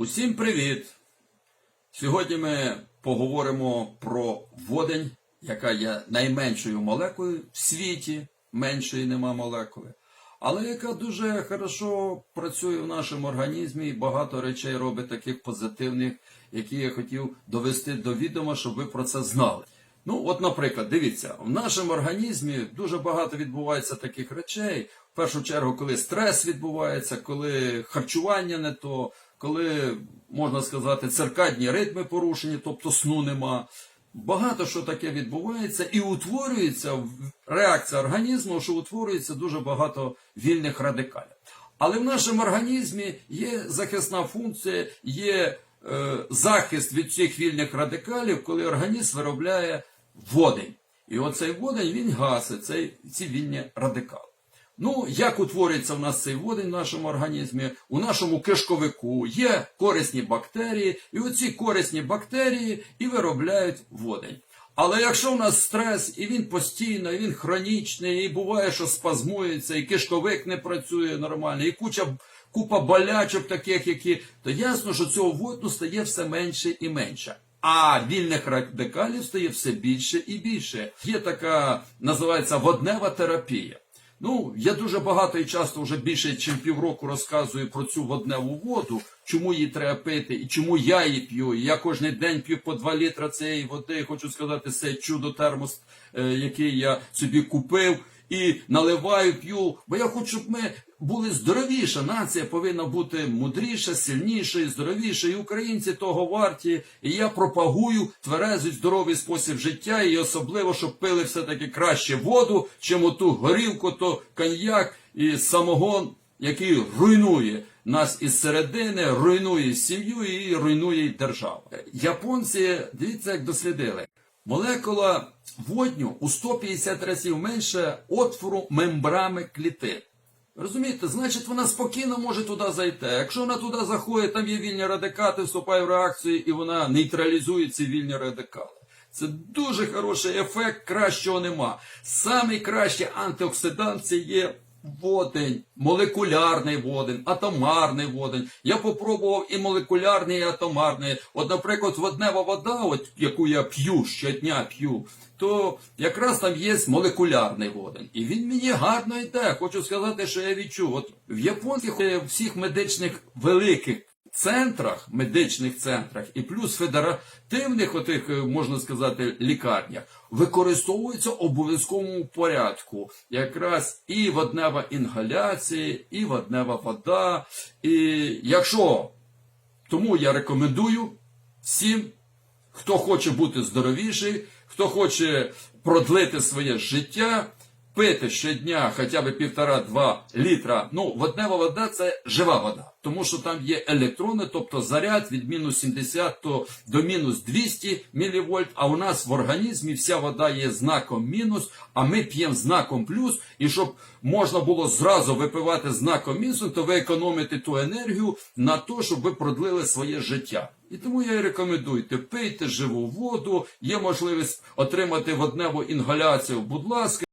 Усім привіт! Сьогодні ми поговоримо про водень, яка є найменшою молекулою в світі, меншої нема молекули, але яка дуже хорошо працює в нашому організмі і багато речей робить таких позитивних, які я хотів довести до відома, щоб ви про це знали. Ну, от, наприклад, дивіться, в нашому організмі дуже багато відбувається таких речей. В першу чергу, коли стрес відбувається, коли харчування не то, коли, можна сказати, циркадні ритми порушені, тобто сну нема. Багато що таке відбувається і утворюється реакція організму, що утворюється дуже багато вільних радикалів. Але в нашому організмі є захисна функція, є е, захист від цих вільних радикалів, коли організм виробляє водень. І оцей водень він гасить цей, ці вільні радикали. Ну, як утворюється в нас цей водень в нашому організмі? У нашому кишковику є корисні бактерії, і оці корисні бактерії і виробляють водень. Але якщо в нас стрес, і він постійно, і він хронічний, і буває, що спазмується, і кишковик не працює нормально, і куча купа болячок таких, які, то ясно, що цього воду стає все менше і менше. А вільних радикалів стає все більше і більше. Є така, називається воднева терапія. Ну, я дуже багато і часто вже більше, ніж півроку розказую про цю водневу воду, чому її треба пити і чому я її п'ю. Я кожен день п'ю по 2 літра цієї води. Хочу сказати, це чудо термос, е, який я собі купив і наливаю, п'ю. Бо я хочу, щоб ми були здоровіша. Нація повинна бути мудріша, сильніша і здоровіша. І українці того варті. І я пропагую тверезий здоровий спосіб життя, і особливо, щоб пили все-таки краще воду, чим оту горілку, то коньяк і самогон, який руйнує нас із середини, руйнує сім'ю і руйнує державу. Японці, дивіться, як дослідили. Молекула водню у 150 разів менше отвору мембрами клітин. Розумієте, значить вона спокійно може туди зайти. Якщо вона туди заходить, там є вільні радикати, вступає в реакцію і вона нейтралізує ці вільні радикали. Це дуже хороший ефект, кращого нема. Самий кращий антиоксидант це є водень, молекулярний водень, атомарний водень. Я попробував і молекулярний, і атомарний. От, наприклад, воднева вода, от, яку я п'ю щодня п'ю, то якраз там є молекулярний водень. І він мені гарно йде. Хочу сказати, що я відчув. От в японських е, всіх медичних великих центрах, медичних центрах і плюс федеративних, отих, е, можна сказати, лікарнях, використовується в обов'язковому порядку якраз і воднева інгаляція, і воднева вода. І якщо тому я рекомендую всім, хто хоче бути здоровіший, хто хоче продлити своє життя, пити щодня хоча б півтора-два літра. Ну, воднева вода це жива вода, тому що там є електрони, тобто заряд від мінус 70 то до мінус 200 мілівольт, а у нас в організмі вся вода є знаком мінус, а ми п'ємо знаком плюс, і щоб можна було зразу випивати знаком мінус, то ви економите ту енергію на те, щоб ви продлили своє життя. І тому я і рекомендую, пийте живу воду, є можливість отримати водневу інгаляцію, будь ласка.